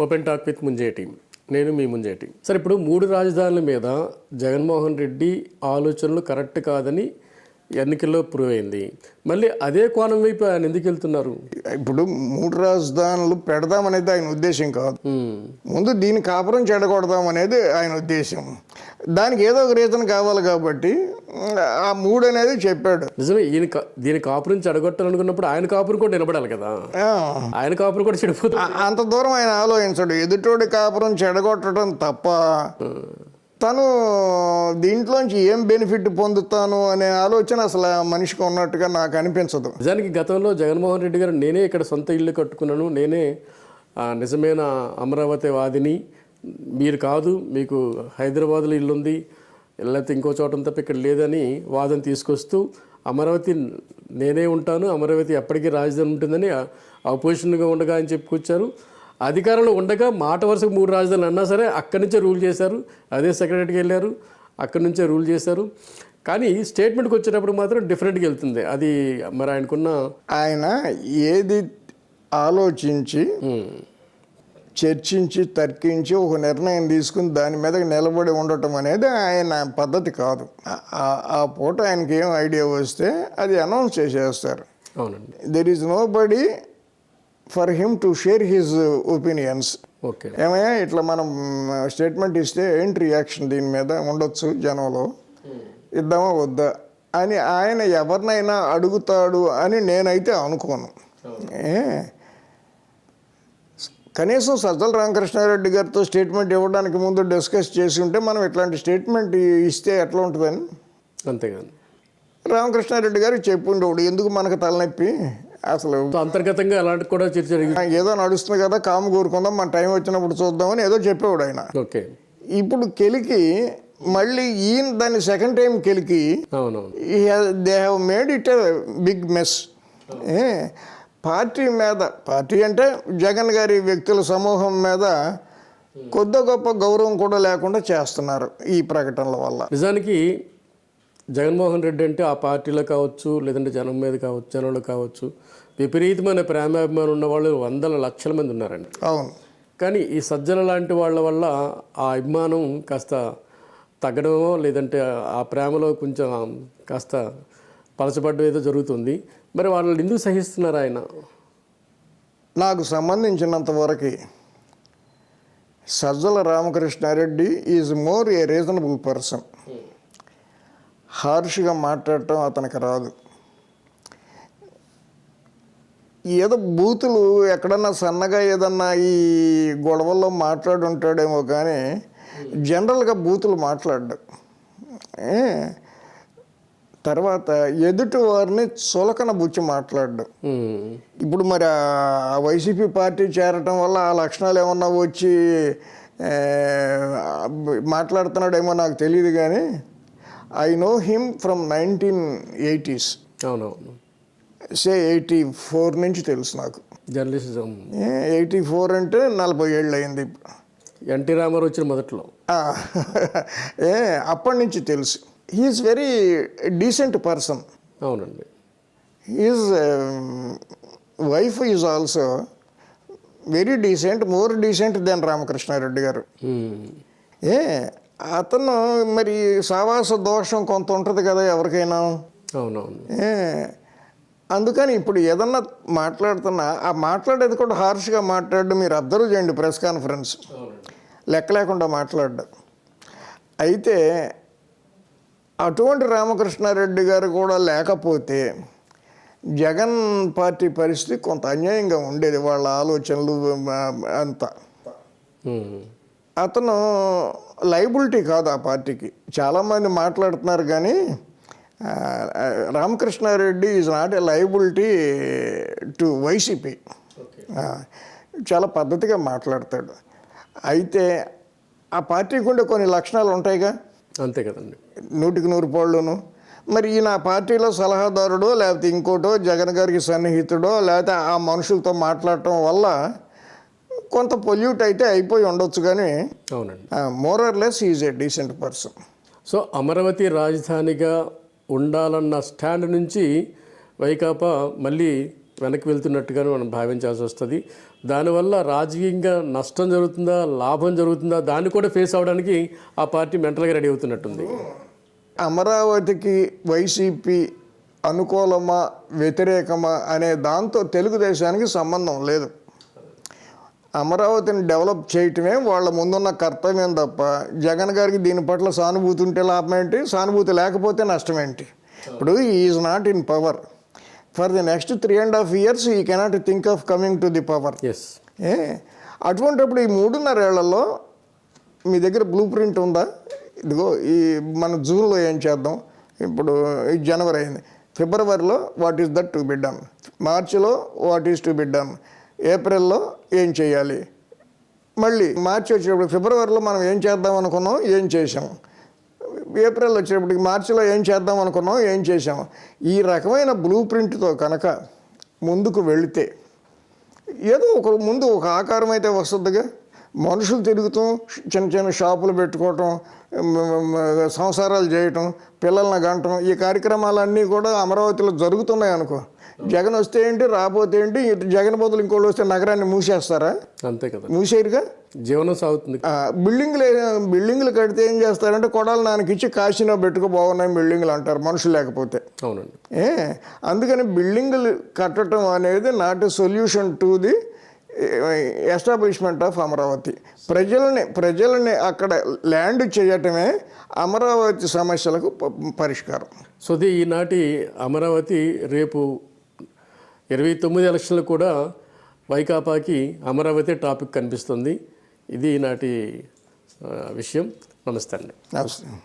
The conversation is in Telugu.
ఓపెన్ టాక్ విత్ ముంజేటి నేను మీ ముంజేటి సరే ఇప్పుడు మూడు రాజధానుల మీద జగన్మోహన్ రెడ్డి ఆలోచనలు కరెక్ట్ కాదని ఎన్నికల్లో ప్రూవ్ అయింది మళ్ళీ అదే కోణం వైపు ఆయన ఎందుకు వెళ్తున్నారు? ఇప్పుడు మూడు రాజధానులు పెడదామనేది ఆయన ఉద్దేశం కాదు. ముందు దీని కాపురం చెడగొడదాం అనేది ఆయన ఉద్దేశం. దానికి ఏదో ఒక రీజన్ కావాలి కాబట్టి ఆ మూడు అనేది చెప్పాడు. నిజమే ఈయన దీని కాపురం చెడగొట్టాలనుకున్నప్పుడు ఆయన కాపురం కూడా నిలబడాలి కదా. ఆయన కాపురం కూడా చెడిపోతుంది. అంత దూరం ఆయన ఆలోచించడు. ఎదుటోడి కాపురం చెడగొట్టడం తప్ప తను దీంట్లోంచి ఏం బెనిఫిట్ పొందుతాను అనే ఆలోచన అసలు మనిషికి ఉన్నట్టుగా నాకు అనిపించదు. నిజానికి గతంలో జగన్మోహన్ రెడ్డి గారు నేనే ఇక్కడ సొంత ఇల్లు కట్టుకున్నాను నేనే నిజమైన అమరావతి వాదిని మీరు కాదు మీకు హైదరాబాద్లో ఇల్లు ఉంది లేకపోతే ఇంకో చోట తప్ప ఇక్కడ లేదని వాదన తీసుకొస్తూ అమరావతి నేనే ఉంటాను అమరావతి ఎప్పటికీ రాజధాని ఉంటుందని అపోజిషన్గా ఉండగా అని చెప్పుకొచ్చారు అధికారంలో ఉండగా మాట వరుసకు మూడు రాజధానులు అన్నా సరే అక్కడి నుంచే రూల్ చేశారు. అదే సెక్రటరీకి వెళ్ళారు. అక్కడి నుంచే రూల్ చేశారు. కానీ స్టేట్మెంట్కి వచ్చేటప్పుడు మాత్రం డిఫరెంట్గా వెళ్తుంది. అది మరి ఆయనకున్న ఆయన ఏది ఆలోచించి చర్చించి తర్కించి ఒక నిర్ణయం తీసుకుని దాని మీద నిలబడి ఉండటం అనేది ఆయన పద్ధతి కాదు. ఆ- పూట ఆయనకి ఏం ఐడియా వస్తే అది అనౌన్స్ చేసేస్తారు. అవునండి. There is nobody for him to share his opinions. Okay. ఏమయ్యా ఇట్లా మనం స్టేట్మెంట్ ఇస్తే ఏంటి రియాక్షన్ దీని మీద? ఉండొచ్చు జనంలో. ఇద్దామా వద్దా? అని ఆయన ఎవరినైనా అడుగుతాడు అని నేనైతే అనుకోను. ఏ? కనీసం సజ్జల రామకృష్ణారెడ్డి గారితో స్టేట్మెంట్ ఇవ్వడానికి ముందు డిస్కస్ చేసి ఉంటే మనం ఇట్లాంటి స్టేట్మెంట్ ఇస్తే ఎట్లా ఉంటుందని? అంతేగాని. రామకృష్ణారెడ్డి గారు చెప్పుండేవాడు ఎందుకు మనకు తలనొప్పి? అసలు అంతర్గతంగా అలాంటి కూడా చర్చ ఏదో నడుస్తుంది కదా కాము కోరుకుందాం మన టైం వచ్చినప్పుడు చూద్దామని ఏదో చెప్పేవాడు ఆయన. ఓకే. ఇప్పుడు కెలికి మళ్ళీ ఈయన దాన్ని second time కెలికి they have made it big mess party మీద పార్టీ అంటే జగన్ గారి వ్యక్తుల సమూహం మీద కొద్ది గొప్ప గౌరవం కూడా లేకుండా చేస్తున్నారు ఈ ప్రకటనల వల్ల. నిజానికి జగన్మోహన్ రెడ్డి అంటే ఆ పార్టీలో కావచ్చు లేదంటే జనం మీద కావచ్చు జనంలో కావచ్చు విపరీతమైన ప్రేమాభిమానం ఉన్న వాళ్ళు వందల లక్షల మంది ఉన్నారండి. అవును. కానీ ఈ సజ్జల లాంటి వాళ్ళ వల్ల ఆ అభిమానం కాస్త తగ్గడమో లేదంటే ఆ ప్రేమలో కొంచెం కాస్త పలచబడ్డం ఏదో జరుగుతుంది. మరి వాళ్ళని ఎందుకు సహిస్తున్నారు ఆయన? నాకు సంబంధించినంత వరకు Sajjala Ramakrishna Reddy is more a reasonable person. హార్ష్గా మాట్లాడటం అతనికి రాదు. ఏదో బూతులు ఎక్కడన్నా సన్నగా ఏదన్నా ఈ గొడవల్లో మాట్లాడుంటాడేమో కానీ జనరల్గా బూతులు మాట్లాడ్డు? తర్వాత ఎదుటి వారిని చులకన బుచ్చి మాట్లాడ్డు ఇప్పుడు మరి ఆ వైసీపీ పార్టీ చేరటం వల్ల ఆ లక్షణాలు ఏమన్నా వచ్చి మాట్లాడుతున్నాడేమో నాకు తెలియదు కానీ I know him from nineteen eighties అవునవును సే ఎయిటీ ఫోర్ నుంచి తెలుసు నాకు. జర్నలిజం. ఎయిటీ ఫోర్ అంటే నలభై ఏళ్ళు అయింది. ఎన్టీ రామారావు వచ్చిన మొదట్లో. ఏ అప్పటి నుంచి తెలుసు. హీఈస్ వెరీ డీసెంట్ పర్సన్ అవునండి. His wife is also very decent more decent than Ramakrishna Reddy గారు. ఉమ్, ఏ అతను మరి సావాస దోషం కొంత ఉంటుంది కదా ఎవరికైనా. అవునవును. అందుకని ఇప్పుడు ఏదన్నా మాట్లాడుతున్నా ఆ మాట్లాడేది కూడా హార్ష్గా మాట్లాడడం మీరు అబ్జర్వ్ చేయండి ప్రెస్ కాన్ఫరెన్స్. లెక్క లేకుండా మాట్లాడడం. అయితే అటువంటి రామకృష్ణారెడ్డి గారు కూడా లేకపోతే జగన్ పార్టీ పరిస్థితి కొంత అన్యాయంగా ఉండేది వాళ్ళ ఆలోచనలు అంతా. అతను లైబిలిటీ కాదు ఆ పార్టీకి. చాలామంది మాట్లాడుతున్నారు కానీ Ramakrishna Reddy is not a liability to YCP. చాలా పద్ధతిగా మాట్లాడతాడు. అయితే ఆ పార్టీకి ఉండే కొన్ని లక్షణాలు ఉంటాయిగా? అంతే కదండి. నూటికి నూరు పాళ్ళును. మరి ఈయన ఆ పార్టీలో సలహాదారుడో లేకపోతే ఇంకోటో జగన్ గారికి సన్నిహితుడో లేకపోతే ఆ మనుషులతో మాట్లాడటం వల్ల కొంత పొల్యూట్ అయితే అయిపోయి ఉండొచ్చు కానీ అవునండి. More or less is a decent person so Amaravati రాజధానిగా ఉండాలన్న స్టాండ్ నుంచి వైకాపా మళ్ళీ వెనక్కి వెళ్తున్నట్టుగానే మనం భావించాల్సి వస్తుంది. దానివల్ల రాజకీయంగా నష్టం జరుగుతుందా లాభం జరుగుతుందా దాన్ని కూడా ఫేస్ అవడానికి ఆ పార్టీ మెంటల్గా రెడీ అవుతున్నట్టుంది. అమరావతికి వైసీపీ అనుకూలమా వ్యతిరేకమా అనే దాంతో తెలుగుదేశానికి సంబంధం లేదు. అమరావతిని డెవలప్ చేయటమే వాళ్ళ ముందున్న కర్తవ్యం తప్ప జగన్ గారికి దీని పట్ల సానుభూతి ఉంటే లాభం ఏంటి? సానుభూతి లేకపోతే నష్టం ఏంటి? ఇప్పుడు is not in power for the next three and half years he cannot think of coming to the power yes ఏ? అటువంటిప్పుడు ఈ మూడున్నరేళ్ళలో మీ దగ్గర బ్లూ ప్రింట్ ఉందా? ఇదిగో ఈ మన జూన్లో ఏం చేద్దాం? ఇప్పుడు ఈ జనవరి అయింది. ఫిబ్రవరిలో what is that to be done మార్చిలో what is to be done ఏప్రిల్లో ఏం చేయాలి? మళ్ళీ మార్చి వచ్చేటప్పుడు ఫిబ్రవరిలో మనం ఏం చేద్దాం అనుకున్నాం? ఏం చేసాం ఏప్రిల్ వచ్చేటప్పటికి మార్చిలో ఏం చేద్దాం అనుకున్నాం? ఏం చేసాం ఈ రకమైన బ్లూ ప్రింట్తో కనుక ముందుకు వెళితే ఏదో ఒక ముందు ఒక ఆకారం అయితే వస్తుందిగా. మనుషులు తిరుగుతాం చిన్న చిన్న షాపులు పెట్టుకోవటం సంసారాలు చేయటం పిల్లల్ని గంటం ఈ కార్యక్రమాలన్నీ కూడా అమరావతిలో జరుగుతున్నాయి అనుకో. జగన్ వస్తే ఏంటి రాకపోతే ఏంటి ఇటు జగన్ బదులు ఇంకోళ్ళు వస్తే నగరాన్ని మూసేస్తారా? అంతే కదా. మూసేరుగా? జీవనం సాగుతుంది. బిల్డింగ్లు బిల్డింగ్లు కడితే ఏం చేస్తారంటే కొడాలి నాన్నకి ఇచ్చి కాశీనో పెట్టుకో బాగున్నాయి బిల్డింగ్లు అంటారు మనుషులు లేకపోతే. అవునండి. ఏ? అందుకని బిల్డింగులు కట్టడం అనేది not solution to the establishment of Amaravati. ప్రజల్ని ప్రజల్ని అక్కడ ల్యాండ్ చేయటమే అమరావతి సమస్యలకు పరిష్కారం. సో ఈనాటి అమరావతి రేపు ఇరవై తొమ్మిది ఎలక్షన్లు కూడా వైకాపాకి అమరావతి టాపిక్ కనిపిస్తుంది. ఇది ఈనాటి విషయం. నమస్తే అండి. నమస్తే.